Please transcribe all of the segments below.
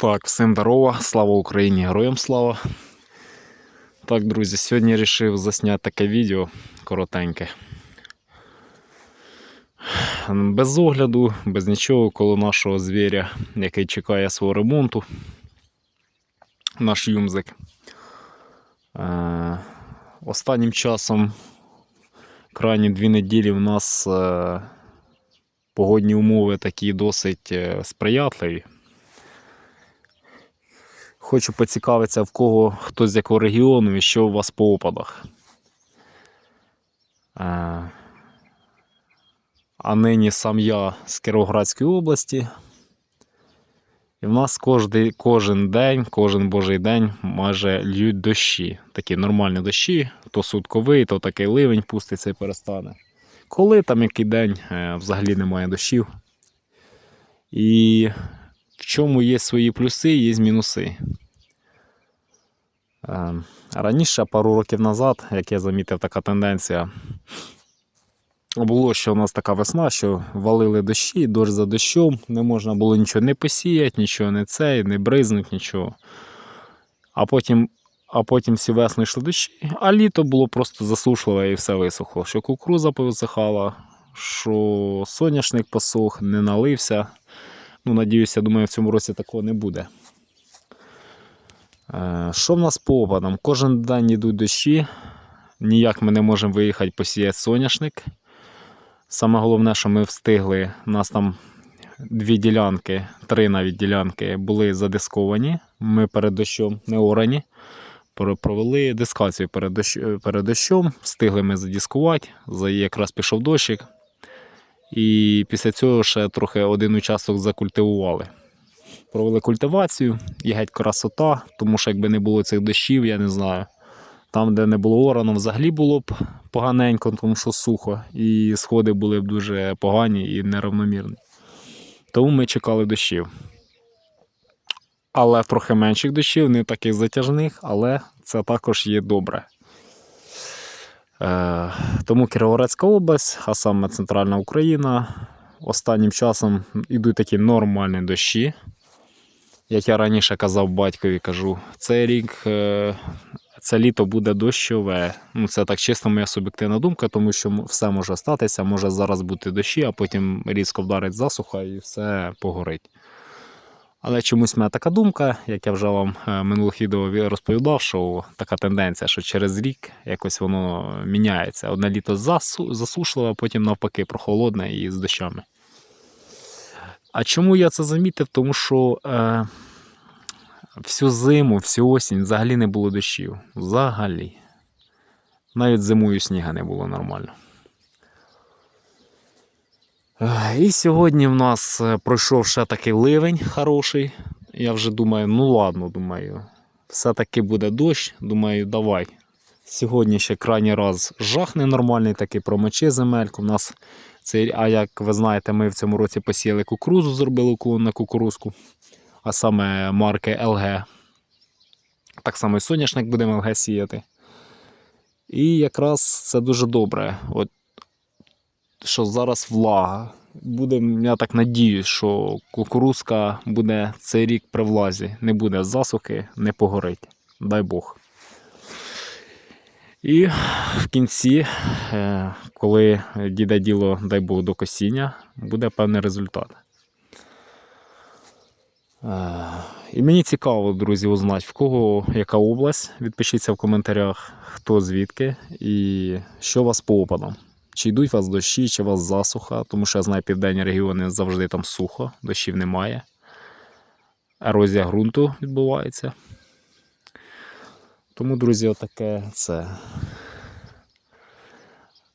Так, всім здорово, слава Україні, героям слава. Так, друзі, сьогодні вирішив засняти таке відео коротеньке. Без огляду, без нічого, коло нашого звіря, який чекає свого ремонту. Наш юмзик. Е, останнім часом, крайні дві неділі, у нас е, погодні умови такі досить е, сприятливі. Хочу поцікавитися, в кого хто з якого регіону і що у вас по опадах. Е, А нині сам я з Кіровоградської області. І в нас кожний, кожен день, кожен божий день майже льють дощі. Такі нормальні дощі, то сутковий, то такий ливень пуститься і перестане. Коли там який день е, взагалі немає дощів. І в чому є свої плюси, є мінуси. Е, Раніше, пару років назад, як я замітив, така тенденція. Було, що у нас така весна, що валили дощі, дощ за дощом, не можна було нічого не посіяти, нічого не цей, не бризнути, нічого. А потім, а потім всю весну йшли дощі, а літо було просто засушливе і все висохло. Що кукуруза повисихала, що соняшник посох, не налився. Ну, надіюся, думаю, в цьому році такого не буде. Е, Що в нас по опадам? Кожен день йдуть дощі. Ніяк ми не можемо виїхати посіяти соняшник. Саме головне, що ми встигли. У нас там дві ділянки, три навіть ділянки були задисковані. Ми перед дощом неорані. Про- Провели дискацію перед, дощ, перед дощом. Встигли ми задіскувати. Якраз пішов дощик. І після цього ще трохи один участок закультивували. Провели культивацію, і геть красота, тому що якби не було цих дощів, я не знаю. Там, де не було орано, взагалі було б поганенько, тому що сухо, і сходи були б дуже погані і неравномірні. Тому ми чекали дощів. Але трохи менших дощів, не таких затяжних, але це також є добре. Е, тому Кіровоградська область, а саме Центральна Україна, останнім часом йдуть такі нормальні дощі. Як я раніше казав батькові, кажу, цей рік, е, це літо буде дощове. Ну, це так чисто моя суб'єктивна думка, тому що все може статися, може зараз бути дощі, а потім різко вдарить засуха і все погорить. Але чомусь в мене така думка, як я вже вам е, минулих відео розповідав, що така тенденція, що через рік якось воно міняється. Одне літо засушливе, а потім навпаки прохолодне і з дощами. А чому я це замітив? Тому що е, всю зиму, всю осінь взагалі не було дощів. Взагалі. Навіть зимою сніга не було нормально. І сьогодні в нас е, пройшов ще такий ливень хороший. Я вже думаю, ну ладно, думаю, все-таки буде дощ. Думаю, давай. Сьогодні ще крайній раз жахне нормальний, такий промочи земельку. У нас цей, а як ви знаєте, ми в цьому році посіяли кукурузу, зробили уклон на кукурузку, а саме марки LG. Так само і соняшник будемо LG сіяти. І якраз це дуже добре. От, що зараз влага. Буде, я так надіюсь, що кукурузка буде цей рік при влазі. Не буде засухи, не погорить. Дай Бог. І в кінці, е, коли дійде діло, дай Бог, до косіння, буде певний результат. Е, І мені цікаво, друзі, узнати, в кого яка область. Відпишіться в коментарях, хто звідки і що у вас по опадам. Чи йдуть у вас дощі, чи у вас засуха, тому що я знаю, південні регіони завжди там сухо, дощів немає. Ерозія ґрунту відбувається. Тому, друзі, отаке це.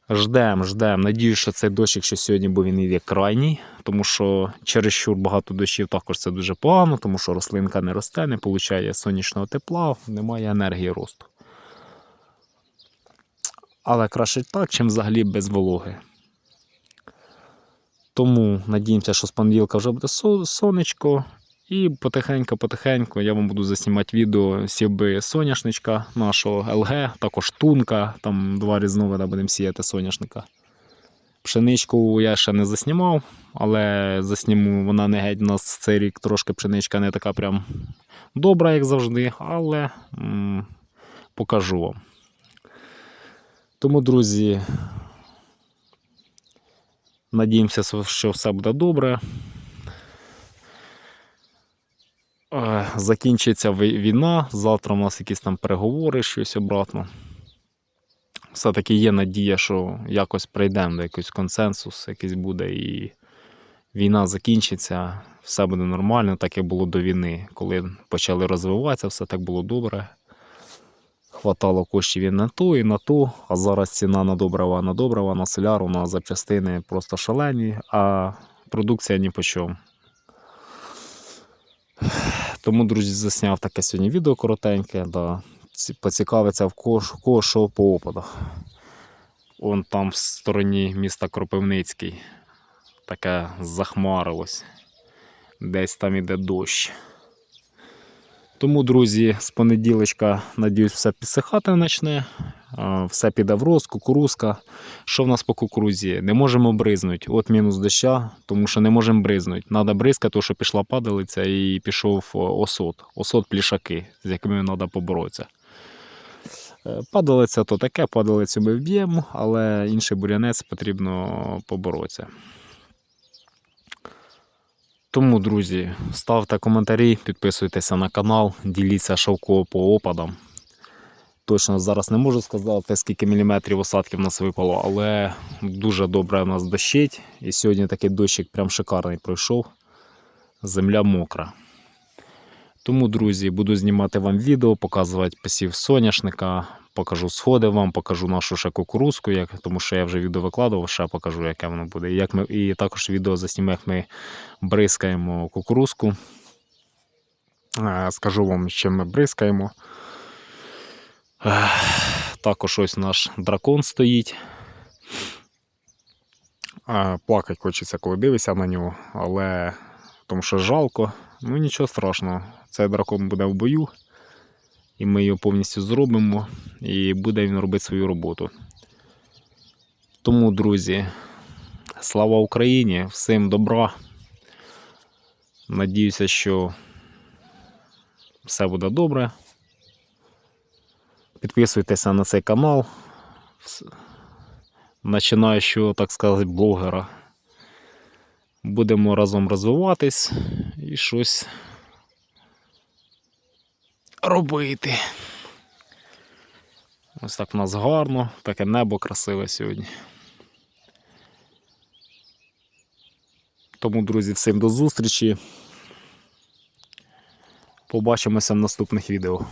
Ждем, ждем. Надіюсь, що цей дощ, якщо сьогодні, бо він є крайній, тому що чересчур багато дощів також це дуже погано, тому що рослинка не росте, не отримує сонячного тепла, немає енергії росту. Але краще так, чим взагалі без вологи. Тому надіємося, що з понеділка вже буде сонечко. І потихеньку-потихеньку я вам буду заснімати відео сівби соняшничка нашого ЛГ, також тунка, там два різновида будемо сіяти соняшника. Пшеничку я ще не заснімав, але засніму вона не геть у нас цей рік трошки пшеничка не така прям добра, як завжди, але м, покажу вам. Тому, друзі, надіємося, що все буде добре. Е, Закінчиться війна, завтра у нас якісь там переговори, щось обратно. Все-таки є надія, що якось прийдемо до якийсь консенсус, якийсь буде, і війна закінчиться, все буде нормально, так як було до війни. Коли почали розвиватися, все так було добре. Хватало коштів і на ту, і на ту, а зараз ціна на добрива, на добрива, на соляру, на запчастини просто шалені, а продукція ні по чому. Тому, друзі, засняв таке сьогодні відео коротеньке, да. поцікавиться в кого що по опадах. Вон там в стороні міста Кропивницький. Таке захмарилось. Десь там іде дощ. Тому, друзі, з понеділочка, надіюсь, все підсихати почне. Все піде в кукурузка. Що в нас по кукурузі? Не можемо бризнути. От мінус доща, тому що не можемо бризнути. Треба бризкати, тому що пішла падалиця і пішов осот. Осот плішаки, з якими треба поборотися. Е, Падалиця то таке, падалицю ми вб'ємо, але інший бурянець потрібно поборотися. Тому, друзі, ставте коментарі, підписуйтеся на канал, діліться шовко по опадам. Точно зараз не можу сказати, скільки міліметрів осадків в нас випало, але дуже добре у нас дощить. І сьогодні такий дощик прям шикарний пройшов. Земля мокра. Тому, друзі, буду знімати вам відео, показувати посів соняшника, покажу сходи вам, покажу нашу ще кукурузку, як, тому що я вже відео викладував, ще покажу, яке воно буде. І, як ми, і також відео засніму, як ми бризкаємо кукурузку. Е, Скажу вам, чим ми бризкаємо. Також ось наш дракон стоїть. Плакать хочеться, коли дивишся на нього, але тому що жалко. Ну нічого страшного. Цей дракон буде в бою, і ми його повністю зробимо, і буде він робити свою роботу. Тому, друзі, слава Україні, всім добра. Надіюся, що все буде добре. Підписуйтеся на цей канал. Починаючого, так сказати, блогера. Будемо разом розвиватись і щось робити. Ось так в нас гарно, таке небо красиве сьогодні. Тому, друзі, всім до зустрічі. Побачимося в наступних відео.